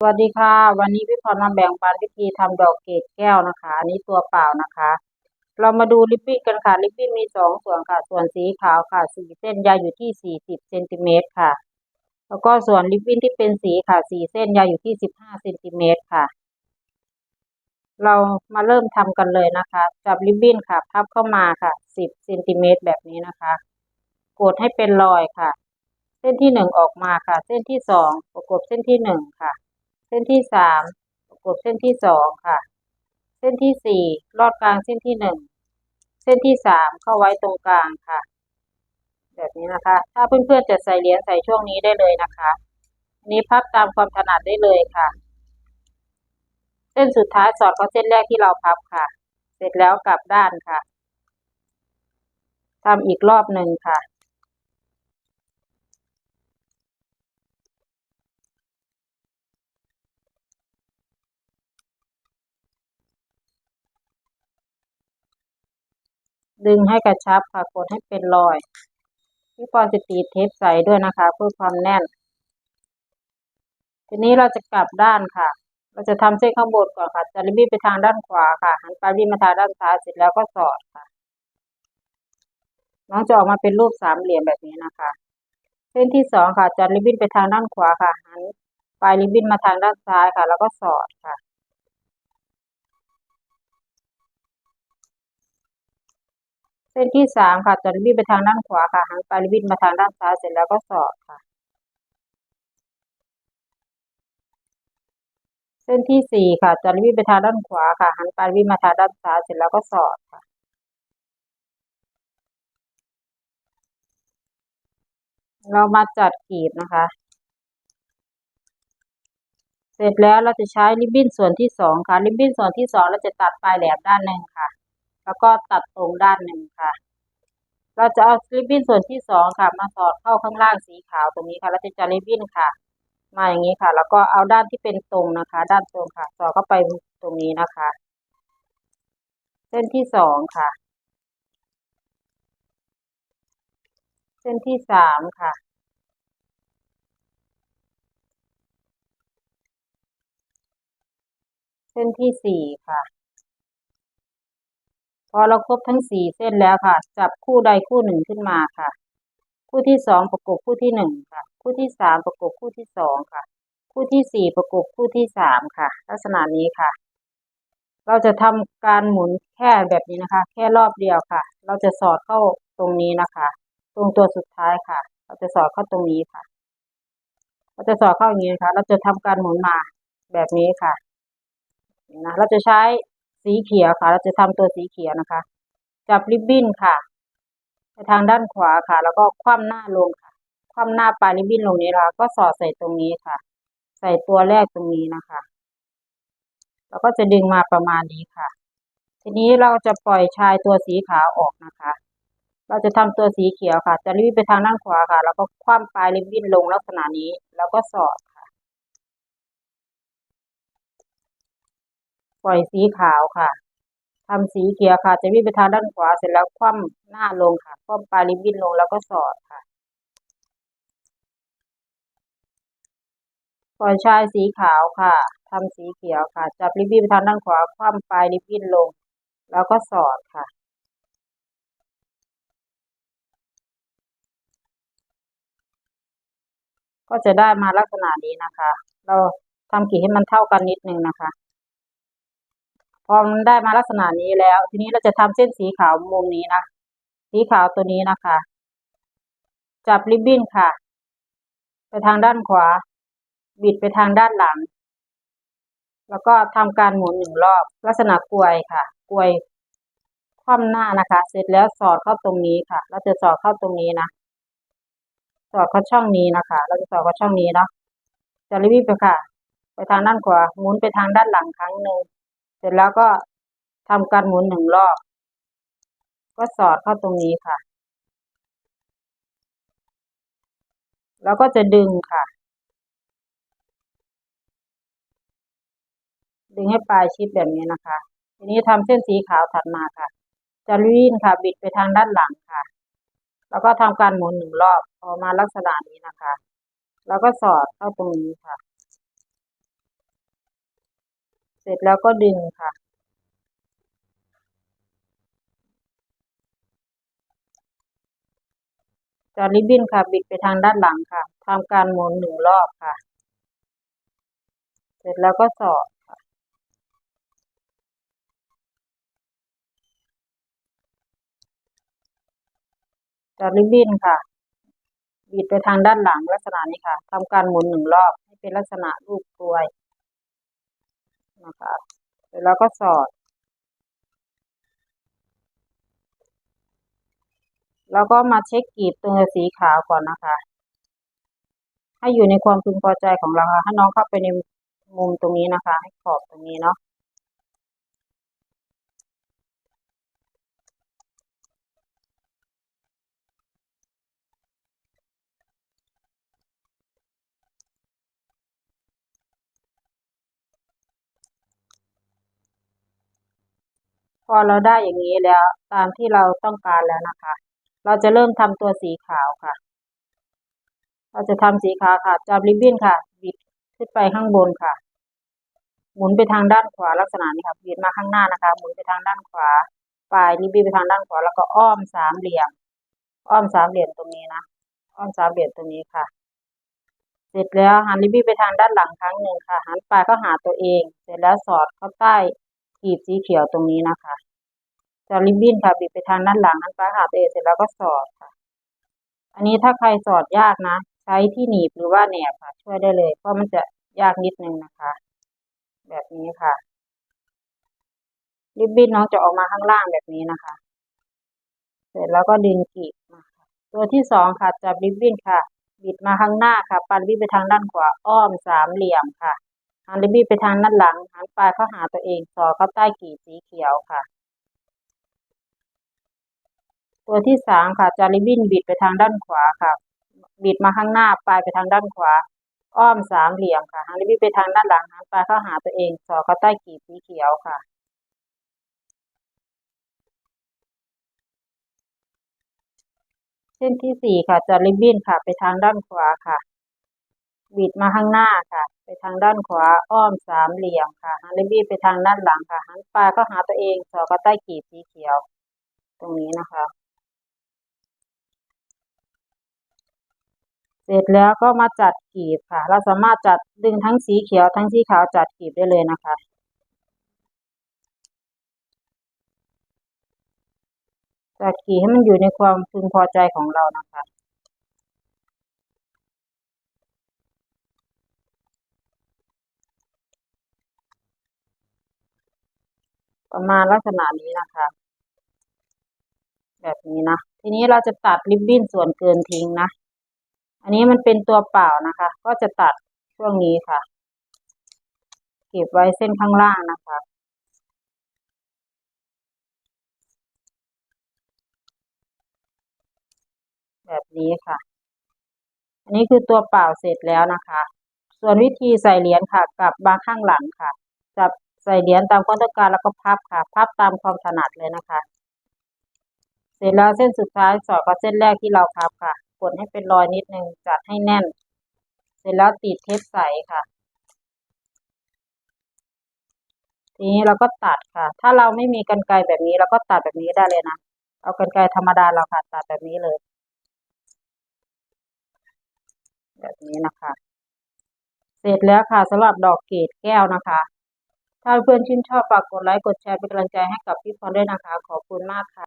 สวัสดีค่ะ วันนี้พี่พรมาแบ่งปันวิธีทำดอกเกดแก้วนะคะอันนี้ตัวเปล่านะคะ เรามาดูลิปบิ้กันค่ะลิปบิ้มีสองส่วนค่ะ ส่วนสีขาวค่ะสี่เส้นยาวอยู่ที่สี่สิบเซนติเมตรค่ะ แล้วก็ส่วนลิปบิ้นที่เป็นสีค่ะสี่เส้นยาวอยู่ที่สิบห้าเซนติเมตรค่ะ เรามาเริ่มทำกันเลยนะคะ จับลิปบิ้นค่ะพับเข้ามาค่ะสิบเซนติเมตรแบบนี้นะคะ กดให้เป็นรอยค่ะ เส้นที่หนึ่งออกมาค่ะ เส้นที่สองประกบเส้นที่หนึ่งค่ะ เส้นที่สามประกบเส้นที่สองค่ะ เส้นที่สี่ลอดกลางเส้นที่หนึ่งเส้นที่สามเข้าไว้ตรงกลางค่ะ แบบนี้นะคะ ถ้าเพื่อนๆจะใส่เหรียญใส่ช่วงนี้ได้เลยนะคะอันนี้พับตามความถนัดได้เลยค่ะ เส้นสุดท้ายสอดเข้าเส้นแรกที่เราพับค่ะ เสร็จแล้วกลับด้านค่ะทำอีกรอบหนึ่งค่ะ ดึงให้กระชับค่ะกดให้เป็นรอยพี่ปอนจะตีเทปใส่ด้วยนะคะ เพื่อความแน่น ทีนี้เราจะกลับด้านค่ะ เราจะทำเส้นข้างบนก่อนค่ะจะริบบิ้นไปทางด้านขวาค่ะหันปลายบิ้นมาทางด้านซ้ายเสร็จแล้วก็สอดค่ะ น้องจะออกมาเป็นรูปสามเหลี่ยมแบบนี้นะคะ เส้นที่สองค่ะจะริบบิ้นไปทางด้านขวาค่ะหันปลายริบบิ้นมาทางด้านซ้ายค่ะ แล้วก็สอดค่ะ ส้นที่สามค่ะจะริบบิ้นไปทางด้านขวาค่ะหันปลายริบบิ้นมาทางด้านซ้ายเสร็จแล้วก็สอดค่ะ เส้นที่สี่ค่ะจะริบบิ้นไปทางด้านขวาค่ะหันปลายริบบิ้นมาทางด้านซ้ายเสร็จแล้วก็สอดค่ะเรามาจัดกรีบนะคะ เสร็จแล้วเราจะใช้ริบบิ้นส่วนที่สองค่ะ ริบบิ้นส่วนที่สองเราจะตัดปลายแหลมด้านหนึ่งค่ะ แล้วก็ตัดตรงด้านหนึ่งค่ะ เราจะเอาริบบิ้นส่วนที่สองค่ะ มาสอดเข้าข้างล่างสีขาวตรงนี้ค่ะเราจะจัดริบบิ้นค่ะ มาอย่างนี้ค่ะ แล้วก็เอาด้านที่เป็นตรงนะคะ ด้านตรงค่ะ สอดเข้าไปตรงนี้นะคะ เส้นที่สองค่ะ เส้นที่สามค่ะเส้นที่สี่ค่ะ พอเราครบทั้งสี่เส้นแล้วค่ะ จับคู่ใดคู่หนึ่งขึ้นมาค่ะ คู่ที่สองประกบคู่ที่หนึ่งค่ะ คู่ที่สามประกบคู่ที่สองค่ะ คู่ที่สี่ประกบคู่ที่สามค่ะ ลักษณะนี้ค่ะ เราจะทำการหมุนแค่แบบนี้นะคะ แค่รอบเดียวค่ะ เราจะสอดเข้าตรงนี้นะคะ ตรงตัวสุดท้ายค่ะ เราจะสอดเข้าตรงนี้ค่ะ เราจะสอดเข้าอย่างนี้ค่ะ เราจะทำการหมุนมาแบบนี้ค่ะนะเราจะใช้ สีเขียวค่ะ เราจะทำตัวสีเขียวนะคะ จับริบบิ้นค่ะไปทางด้านขวาค่ะ แล้วก็คว่ำหน้าลงค่ะ คว่ำหน้าปลายริบบิ้นลงนี้นะคะก็สอดใส่ตรงนี้ค่ะ ใส่ตัวแรกตรงนี้นะคะ แล้วก็จะดึงมาประมาณนี้ค่ะ ทีนี้เราจะปล่อยชายตัวสีขาวออกนะคะ เราจะทำตัวสีเขียวค่ะ จะริบไปทางด้านขวาค่ะ แล้วก็คว่ำปลายริบบิ้นลงลักษณะนี้ แล้วก็สอดค่ะ ป ล่อยสีขาวค่ะทำสีเขียวค่ะ จะวิ่งไปทางด้านขวาเสร็จแล้วคว่ำหน้าลงค่ะคว่ำปลายริบบิ้นลงแล้วก็สอดค่ะ ปล่อยชายสีขาวค่ะทำสีเขียวค่ะ จับริบบิ้นไปทางด้านขวาคว่ำปลายริบบิ้นลง แล้วก็สอดค่ะก็จะได้มาลักษณะนี้นะคะ เราทำกรีดให้มันเท่ากันนิดนึงนะคะ พอมันได้มาลักษณะนี้แล้ว ทีนี้เราจะทำเส้นสีขาวมุมนี้นะสีขาวตัวนี้นะคะ จับริบบิ้นค่ะ ไปทางด้านขวา บิดไปทางด้านหลัง แล้วก็ทำการหมุนหนึ่งรอบ ลักษณะกลวยค่ะกลวยคว่ำหน้านะคะ เสร็จแล้วสอดเข้าตรงนี้ค่ะ เราจะสอดเข้าตรงนี้นะสอดเข้าช่องนี้นะคะ เราจะสอดเข้าช่องนี้เนาะจะริบบิ้นไปค่ะ ไปทางด้านขวาหมุนไปทางด้านหลังครั้งหนึ่ง เสร็จแล้วก็ทำการหมุนหนึ่งรอบ ก็สอดเข้าตรงนี้ค่ะ แล้วก็จะดึงค่ะ ดึงให้ปลายชิดแบบนี้นะคะ ทีนี้ทำเส้นสีขาวถัดมาค่ะ จะรีนค่ะ บิดไปทางด้านหลังค่ะ แล้วก็ทำการหมุนหนึ่งรอบออกมาลักษณะนี้นะคะ แล้วก็สอดเข้าตรงนี้ค่ะ ร็จแล้วก็ดึงค่ะ จอริบบิ้นค่ะ บิดไปทางด้านหลังค่ะทำการหมุนหนึ่งรอบค่ะ เสร็จแล้วก็สอดค่ะจอริบบิ้นค่ะ บิดไปทางด้านหลังลักษณะนี้ค่ะทำการหมุนหนึ่งรอบให้เป็นลักษณะรูปกลวย นะคะเสร็จแล้วก็สอด แล้วก็มาเช็คกีบตรงสีขาวก่อนนะคะ ให้อยู่ในความพึงพอใจของเราค่ะให้น้องเข้าไปในมุมตรงนี้นะคะ ให้ขอบตรงนี้เนาะ พอเราได้อย่างนี้แล้ว ตามที่เราต้องการแล้วนะคะ เราจะเริ่มทำตัวสีขาวค่ะ เราจะทำสีขาวค่ะจับริบบิ้นค่ะบิดขึ้นไปข้างบนค่ะ หมุนไปทางด้านขวาลักษณะนี้ค่ะบิดมาข้างหน้านะคะ หมุนไปทางด้านขวาปลายริบบิ้นไปทางด้านขวาแล้วก็อ้อมสามเหลี่ยม อ้อมสามเหลี่ยมตรงนี้นะอ้อมสามเหลี่ยมตรงนี้ค่ะ เสร็จแล้วหันริบบิ้นไปทางด้านหลังครั้งหนึ่งค่ะ หันปลายก็หาตัวเอง เสร็จแล้วสอดเข้าใต้ กีบสีเขียวตรงนี้นะคะจะริบบิ้นค่ะบิดไปทางด้านหลังหันปลายหาตัวเองเสร็จแล้วก็สอดค่ะ อันนี้ถ้าใครสอดยากนะ ใช้ที่หนีบหรือว่าแหนบค่ะ ช่วยได้เลยเพราะมันจะยากนิดนึงนะคะ แบบนี้ค่ะ ริบบิ้นน้องจะออกมาข้างล่างแบบนี้นะคะ เสร็จแล้วก็ดึงกีบมาค่ะตัวที่สองค่ะจับริบบิ้นค่ะ บิดมาข้างหน้าค่ะ ปันริบบิ้นไปทางด้านขวาอ้อมสามเหลี่ยมค่ะ หันริบบิ้ไปทางด้านหลัง หันปลายเข้าหาตัวเอง สอดเข้าใต้กีบสีเขียวค่ะ ตัวที่สามค่ะจาริบบิ้นบิดไปทางด้านขวาค่ะ บิดมาข้างหน้าปลายไปทางด้านขวา อ้อมสามเหลี่ยมค่ะ หันริบบิ้ไปทางด้านหลัง หันปลายเข้าหาตัวเอง สอดเข้าใต้กีบสีเขียวค่ะเส้นที่สี่ค่ะจะริบบิ้นค่ะ ไปทางด้านขวาค่ะ บิดมาข้างหน้าค่ะ ไปทางด้านขวาอ้อมสามเหลี่ยมค่ะหันริบบิ้ไปทางด้านหลังค่ะหันปลายเข้าหาตัวเองสอดเข้าใต้กีบสีเขียว ตรงนี้นะคะ เสร็จแล้วก็มาจัดกีบค่ะ เราสามารถจัดดึงทั้งสีเขียวทั้งสีขาวจัดกีบได้เลยนะคะจัดกีบให้มันอยู่ในความพึงพอใจของเรานะคะ ประมาณลักษณะนี้นะคะ แบบนี้นะ ทีนี้เราจะตัดริบบิ้นส่วนเกินทิ้งนะ อันนี้มันเป็นตัวเปล่านะคะ ก็จะตัดช่วงนี้ค่ะ เก็บไว้เส้นข้างล่างนะคะแบบนี้ค่ะ อันนี้คือตัวเปล่าเสร็จแล้วนะคะ ส่วนวิธีใส่เหรียญค่ะ กลับมาข้างหลังค่ะ จับ ส่เหรียญตามความต้องการแล้วก็พับค่ะ พับตามความถนัดเลยนะคะ เสร็จแล้วเส้นสุดท้ายสอดกับเส้นแรกที่เราพับค่ะ กดให้เป็นรอยนิดนึงจัดให้แน่น เสร็จแล้วติดเทปใสค่ะ ทีนี้เราก็ตัดค่ะ ถ้าเราไม่มีกรรไกรแบบนี้เราก็ตัดแบบนี้ได้เลยนะ เอากรรไกรธรรมดาเราค่ะ ตัดแบบนี้เลย แบบนี้นะคะ เสร็จแล้วค่ะสำหรับดอกเกดแก้วนะคะ ถ้าเพื่อนชื่นชอบฝากกดไลค์กดแชร์เป็นกำลังใจให้กับพี่พรด้วยนะคะ ขอบคุณมากค่ะ